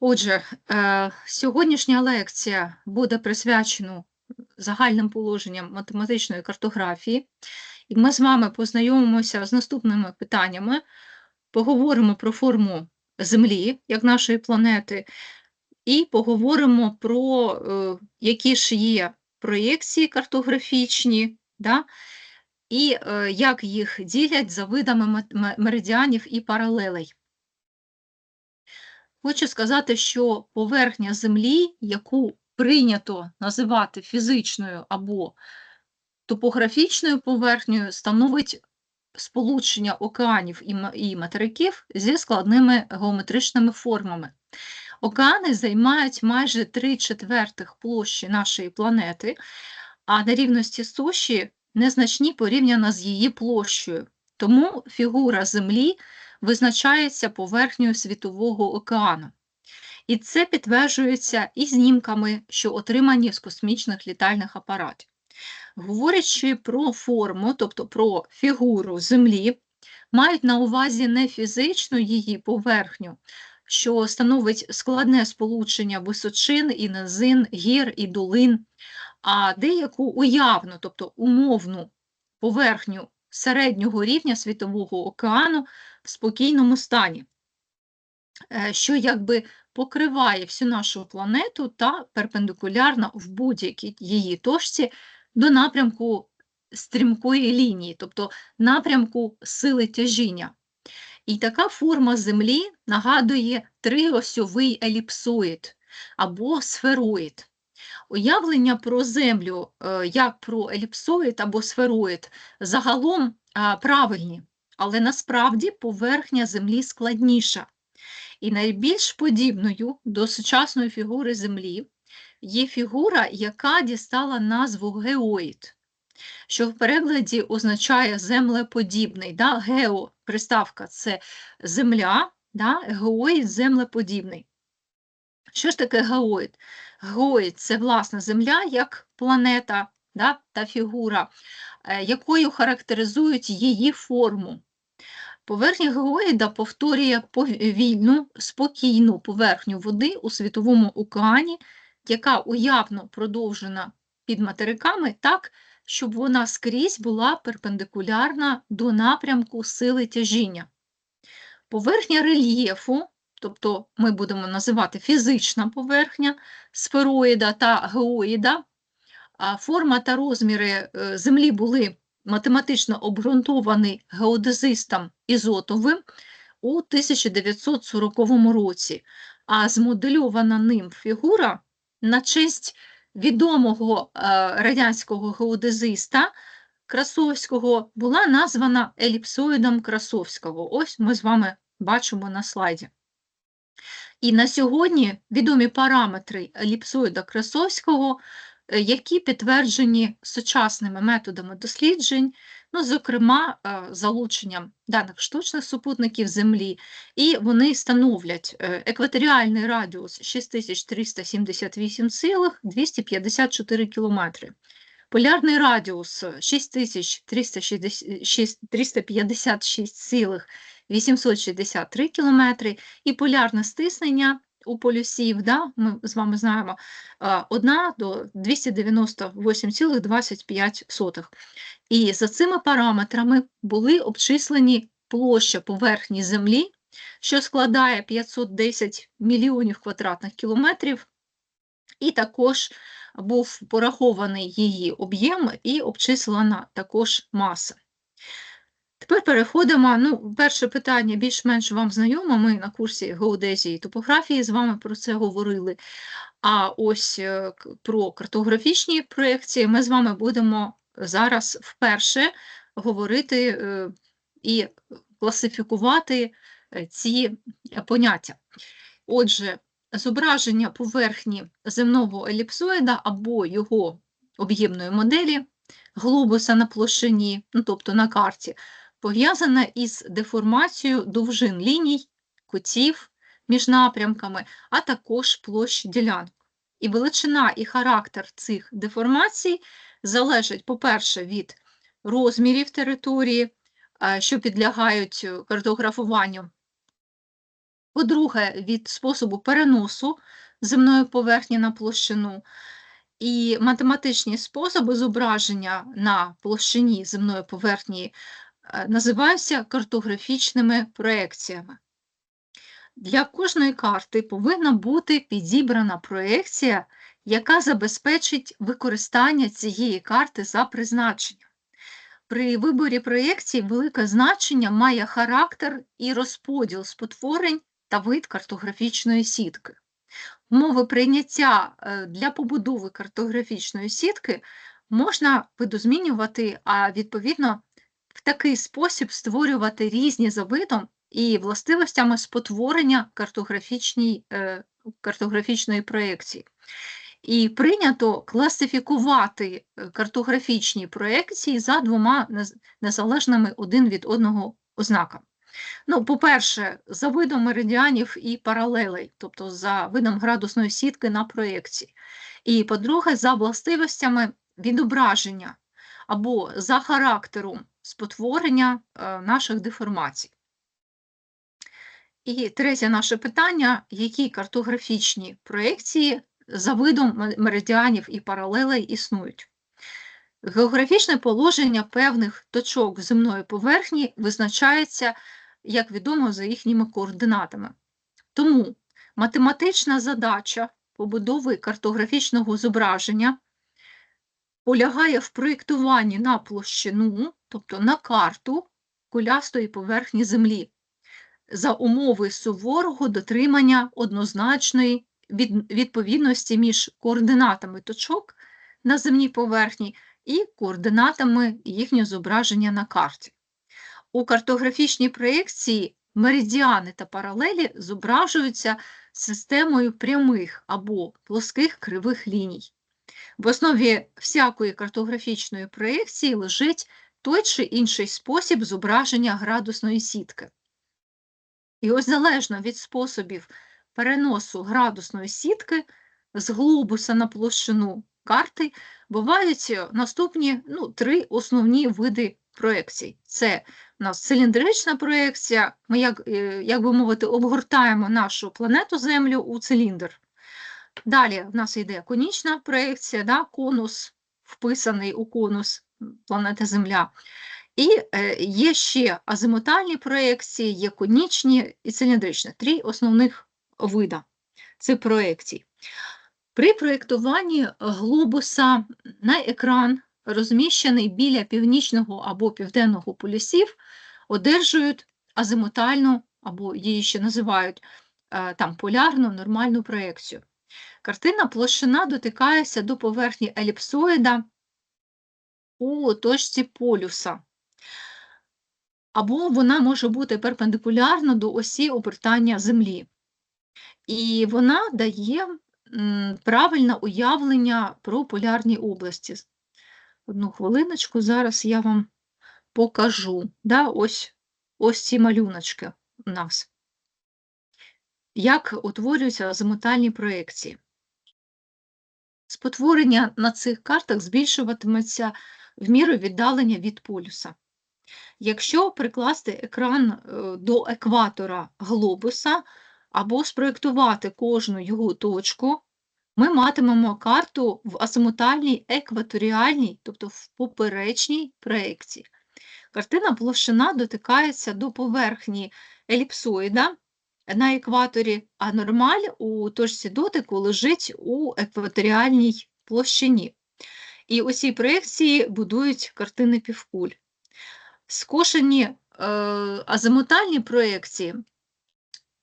Отже, е, сьогоднішня лекція буде присвячена загальним положенням математичної картографії, і ми з вами познайомимося з наступними питаннями, поговоримо про форму Землі як нашої планети, і поговоримо про е, які ж є проєкції картографічні, да, і е, як їх ділять за видами меридіанів і паралелей. Хочу сказати, що поверхня Землі, яку прийнято називати фізичною або топографічною поверхнею, становить сполучення океанів і материків зі складними геометричними формами. Океани займають майже 3 четвертих площі нашої планети, а на рівності суші незначні порівняно з її площею. Тому фігура Землі визначається поверхнею світового океану. І це підтверджується і знімками, що отримані з космічних літальних апаратів. Говорячи про форму, тобто про фігуру Землі, мають на увазі не фізичну її поверхню, що становить складне сполучення височин і низин, гір і долин, а деяку уявну, тобто умовну поверхню середнього рівня Світового океану в спокійному стані, е, що якби покриває всю нашу планету та перпендикулярно в будь-якій її точці до напрямку стрімкої лінії, тобто напрямку сили тяжіння. І така форма Землі нагадує триосьовий еліпсоїд або сфероїд. Уявлення про Землю е, як про еліпсоїд або сфероїд загалом правильні, але насправді поверхня Землі складніша. І найбільш подібною до сучасної фігури Землі є фігура, яка дістала назву геоїд, що в перекладі означає землеподібний. Да? Гео, приставка це земля, да? геоїд землеподібний. Що ж таке геоїд? Геоїд – це власне земля як планета да? та фігура, е, якою характеризують її форму. Поверхня геоїда повторює повільну, спокійну поверхню води у світовому океані, яка уявно продовжена під материками так, щоб вона скрізь була перпендикулярна до напрямку сили тяжіння. Поверхня рельєфу, тобто ми будемо називати фізична поверхня сфероїда та геоїда, форма та розміри е, Землі були математично обґрунтований геодезистом Ізотовим у 1940 році, а змодельована ним фігура на честь відомого е, радянського геодезиста Красовського була названа еліпсоїдом Красовського. Ось ми з вами бачимо на слайді. І на сьогодні відомі параметри еліпсоїда Красовського, які підтверджені сучасними методами досліджень, ну, зокрема, е, залученням даних штучних супутників Землі, і вони становлять е, екваторіальний радіус 6378,254 км, полярний радіус 6356,863 км і полярне стиснення у полюсів, да, ми з вами знаємо, 1 до 298,25. І за цими параметрами були обчислені площа поверхні Землі, що складає 510 мільйонів квадратних кілометрів, і також був порахований її об'єм і обчислена також маса. Тепер переходимо. Ну, перше питання більш-менш вам знайоме. Ми на курсі геодезії і топографії з вами про це говорили. А ось е, про картографічні проєкції ми з вами будемо зараз вперше говорити е, і класифікувати е, ці поняття. Отже, зображення поверхні земного еліпсоїда або його об'ємної моделі глобуса на площині, ну, тобто на карті, пов'язана із деформацією довжин ліній, кутів між напрямками, а також площ ділянок. І величина і характер цих деформацій залежать, по-перше, від розмірів території, е, що підлягають е, картографуванню, По-друге, від способу переносу земної поверхні на площину. І математичні способи зображення на площині земної поверхні е, називаються картографічними проекціями. Для кожної карти повинна бути підібрана проекція, яка забезпечить використання цієї карти за призначенням. При виборі проєкції велике значення має характер і розподіл спотворень та вид картографічної сітки. Умови прийняття е, для побудови картографічної сітки можна видозмінювати, а відповідно в такий спосіб створювати різні за видом і властивостями спотворення е, картографічної проєкції. І прийнято класифікувати е, картографічні проєкції за двома незалежними один від одного ознаками. Ну, По-перше, за видом меридіанів і паралелей, тобто за видом градусної сітки на проєкції. І по-друге, за властивостями відображення або за характером спотворення е, наших деформацій. І третє наше питання: які картографічні проєкції за видом меридіанів і паралелей існують? Географічне положення певних точок земної поверхні визначається, як відомо, за їхніми координатами. Тому математична задача побудови картографічного зображення полягає в проєктуванні на площину, тобто на карту кулястої поверхні Землі за умови суворого дотримання однозначної відповідності між координатами точок на земній поверхні і координатами їхнього зображення на карті. У картографічній проєкції меридіани та паралелі зображуються системою прямих або плоских кривих ліній. В основі всякої картографічної проєкції лежить той чи інший спосіб зображення градусної сітки. І ось залежно від способів переносу градусної сітки з глобуса на площину карти бувають е, наступні ну, три основні види проекцій. Це у нас циліндрична проекція, ми, як, е, як би мовити, обгортаємо нашу планету Землю у циліндр. Далі в нас йде конічна проекція, да, конус, вписаний у конус планети Земля. І е, є ще азимутальні проекції, є конічні і циліндричні. Три основних вида це проекцій. При проєктуванні глобуса на екран, розміщений біля північного або південного полюсів, одержують азимутальну, або її ще називають е, там полярну нормальну проекцію. Картина площина дотикається до поверхні еліпсоїда у точці полюса або вона може бути перпендикулярна до осі обертання Землі. І вона дає правильне уявлення про полярні області. Одну хвилиночку, зараз я вам покажу. Да, Ось ось ці малюночки у нас. Як утворюються азимутальні проекції. Спотворення на цих картах збільшуватиметься в міру віддалення від полюса. Якщо прикласти екран е, до екватора глобуса або спроєктувати кожну його точку, ми матимемо карту в азимутальній екваторіальній, тобто в поперечній проекції. Картина площина дотикається до поверхні еліпсоїда на екваторі, а нормаль у точці дотику лежить у екваторіальній площині. І усі проекції будують картини півкуль. Скошені е, азимутальні проекції,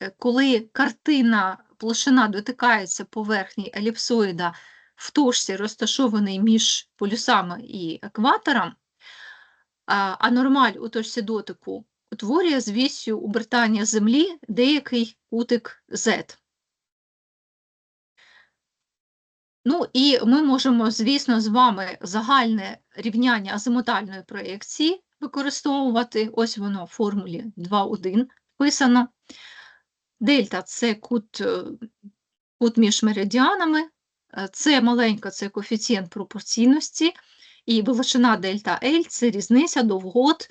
е, коли картина площина дотикається поверхні еліпсоїда в точці, розташованій між полюсами і екватором, а нормаль у точці дотику утворює з вісю обертання Землі деякий кутик Z. Ну і ми можемо, звісно, з вами загальне рівняння азимутальної проєкції використовувати. Ось воно в формулі 2,1 вписано. Дельта це кут е, кут між меридіанами, е, це маленька це коефіцієнт пропорційності, і величина дельта L це різниця довгот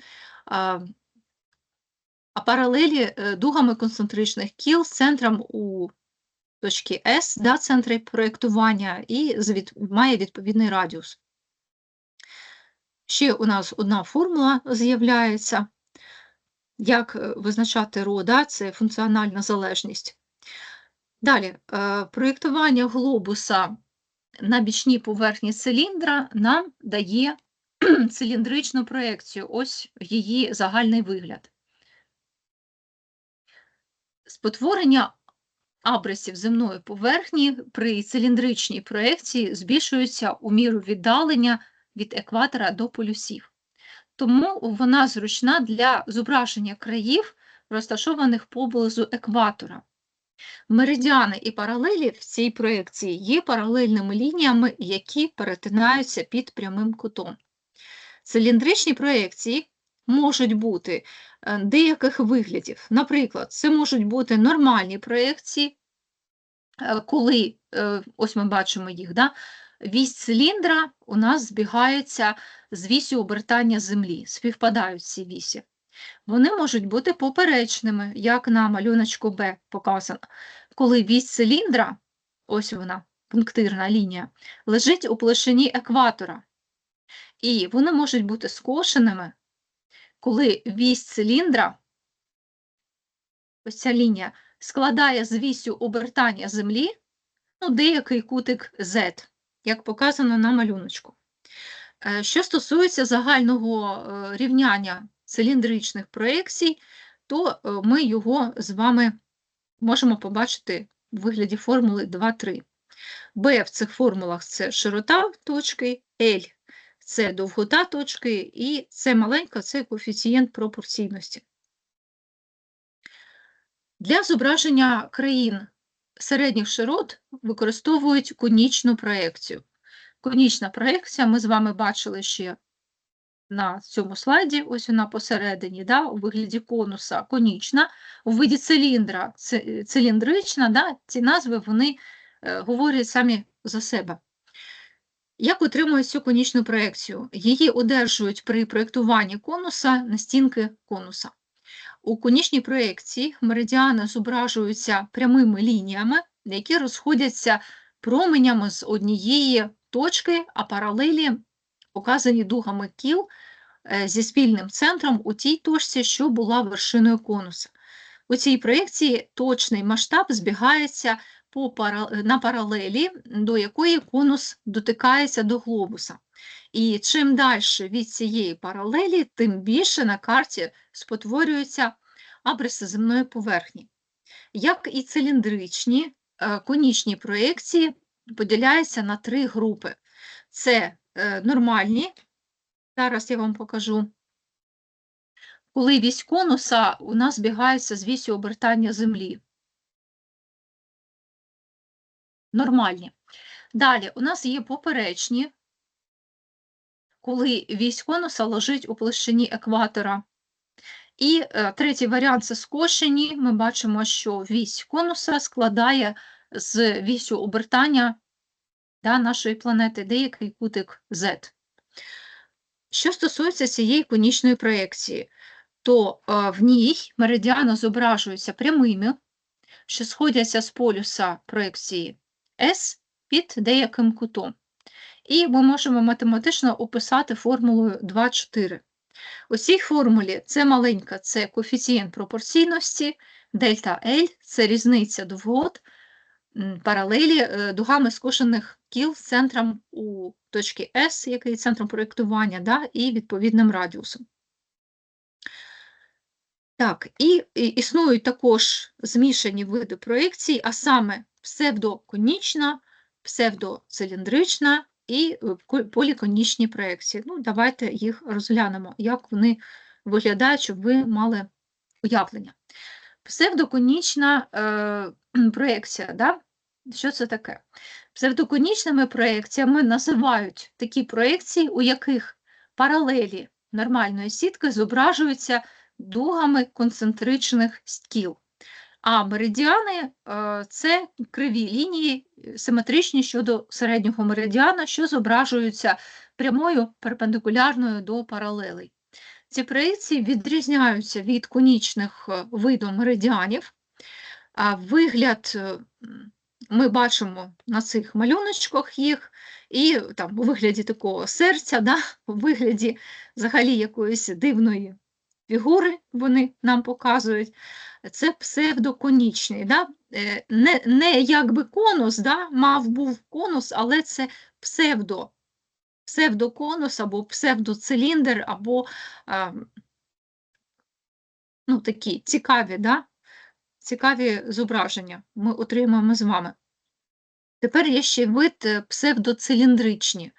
а паралелі е, дугами концентричних кіл з центром у точки С, да, центри проєктування, і має відповідний радіус. Ще у нас одна формула з'являється. Як е, визначати ро, да, це функціональна залежність. Далі, е, проєктування глобуса на бічній поверхні циліндра нам дає циліндричну проекцію. Ось її загальний вигляд. Спотворення абрисів земної поверхні при циліндричній проекції збільшується у міру віддалення від екватора до полюсів. Тому вона зручна для зображення країв, розташованих поблизу екватора. Меридіани і паралелі в цій проекції є паралельними лініями, які перетинаються під прямим кутом. Циліндричні проекції можуть бути е, деяких виглядів. Наприклад, це можуть бути нормальні проекції, е, коли, е, ось ми бачимо їх, да? вісь циліндра у нас збігається з вісю обертання Землі, співпадають ці вісі. Вони можуть бути поперечними, як на малюночку Б показано, коли вісь циліндра, ось вона, пунктирна лінія, лежить у площині екватора. І вони можуть бути скошеними, коли вісь циліндра, ось ця лінія, складає з вісю обертання Землі ну, деякий кутик Z, як показано на малюночку. Е, Що стосується загального е, рівняння циліндричних проекцій, то е, ми його з вами можемо побачити у вигляді формули 2,3. B в цих формулах це широта точки, L це довгота точки, і це маленька це коефіцієнт пропорційності. Для зображення країн середніх широт використовують конічну проекцію. Конічна проекція ми з вами бачили ще на цьому слайді, ось вона посередині, да, у вигляді конуса конічна, у виді циліндра циліндрична, да, ці назви вони е, говорять самі за себе. Як отримують цю конічну проекцію? Її одержують при проєктуванні конуса на стінки конуса. У конічній проекції меридіани зображуються прямими лініями, які розходяться променями з однієї точки, а паралелі показані дугами кіл е, зі спільним центром у тій точці, що була вершиною конуса. У цій проєкції точний масштаб збігається по на паралелі, до якої конус дотикається до глобуса. І чим далі від цієї паралелі, тим більше на карті спотворюються абриси земної поверхні. Як і циліндричні, е, конічні проєкції поділяються на три групи. Це е, нормальні, зараз я вам покажу, коли вісь конуса у нас збігається з вісю обертання Землі. Нормальні. Далі у нас є поперечні, коли вісь конуса лежить у площині екватора. І е, третій варіант це скошені. Ми бачимо, що вісь конуса складає з вісю обертання да, нашої планети деякий кутик Z. Що стосується цієї конічної проекції, то е, в ній меридіани зображуються прямими, що сходяться з полюса проекції S під деяким кутом. І ми можемо математично описати формулою 2,4. У цій формулі це маленька це коефіцієнт пропорційності, дельта L це різниця довгот паралелі е, дугами скошених кіл з центром у точки S, який центром проєктування, да, і відповідним радіусом. Так, і існують також змішані види проєкцій, а саме псевдоконічна, псевдоциліндрична і е, поліконічні проекції. Ну, давайте їх розглянемо, як вони виглядають, щоб ви мали уявлення. Псевдоконічна е, проекція, да? що це таке? Псевдоконічними проекціями називають такі проекції, у яких паралелі нормальної сітки зображуються дугами концентричних стіл. А меридіани е, це криві лінії, е, симетричні щодо середнього меридіана, що зображуються прямою перпендикулярною до паралелей. Ці проекції відрізняються від конічних е, виду меридіанів. Вигляд ми бачимо на цих малюночках їх, і там у вигляді такого серця, да, у вигляді взагалі якоїсь дивної фігури вони нам показують. Це псевдоконічний. Да? Е, Не, не якби конус, да? мав був конус, але це псевдо, псевдоконус або псевдоциліндр, або а, ну, такі цікаві, да? цікаві зображення ми отримаємо з вами. Тепер є ще вид е, псевдоциліндричні.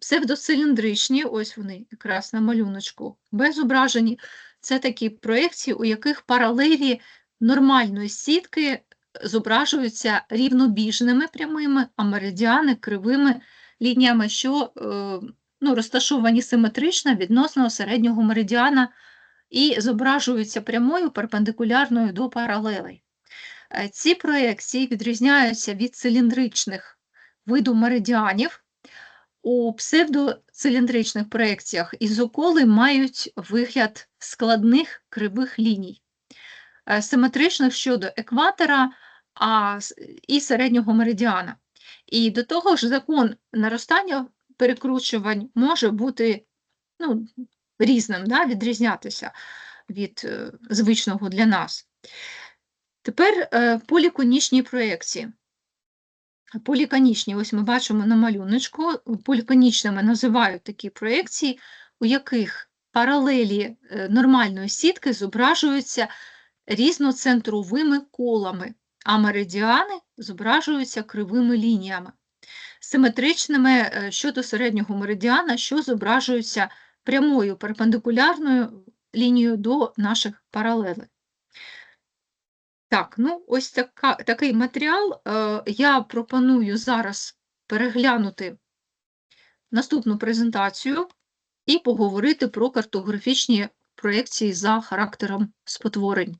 Псевдоциліндричні, ось вони якраз на малюночку, без зображені. Це такі проекції, у яких паралелі нормальної сітки зображуються рівнобіжними прямими, а меридіани кривими лініями, що е, ну, розташовані симетрично відносно середнього меридіана і зображуються прямою перпендикулярною до паралелей. Е, Ці проекції відрізняються від циліндричних виду меридіанів. У псевдоциліндричних проекціях ізоколи мають вигляд складних кривих ліній, е, симетричних щодо екватора а, і середнього меридіана. І до того ж, закон наростання перекручувань може бути ну, різним, да, відрізнятися від е, звичного для нас. Тепер е, поліконічні проекції. Поліконічні, ось ми бачимо на малюночку, поліконічними називають такі проекції, у яких паралелі е, нормальної сітки зображуються різноцентровими колами, а меридіани зображуються кривими лініями, симетричними е, щодо середнього меридіана, що зображуються прямою перпендикулярною лінією до наших паралелей. Так, ну ось така, такий матеріал. Е, я пропоную зараз переглянути наступну презентацію і поговорити про картографічні проекції за характером спотворень.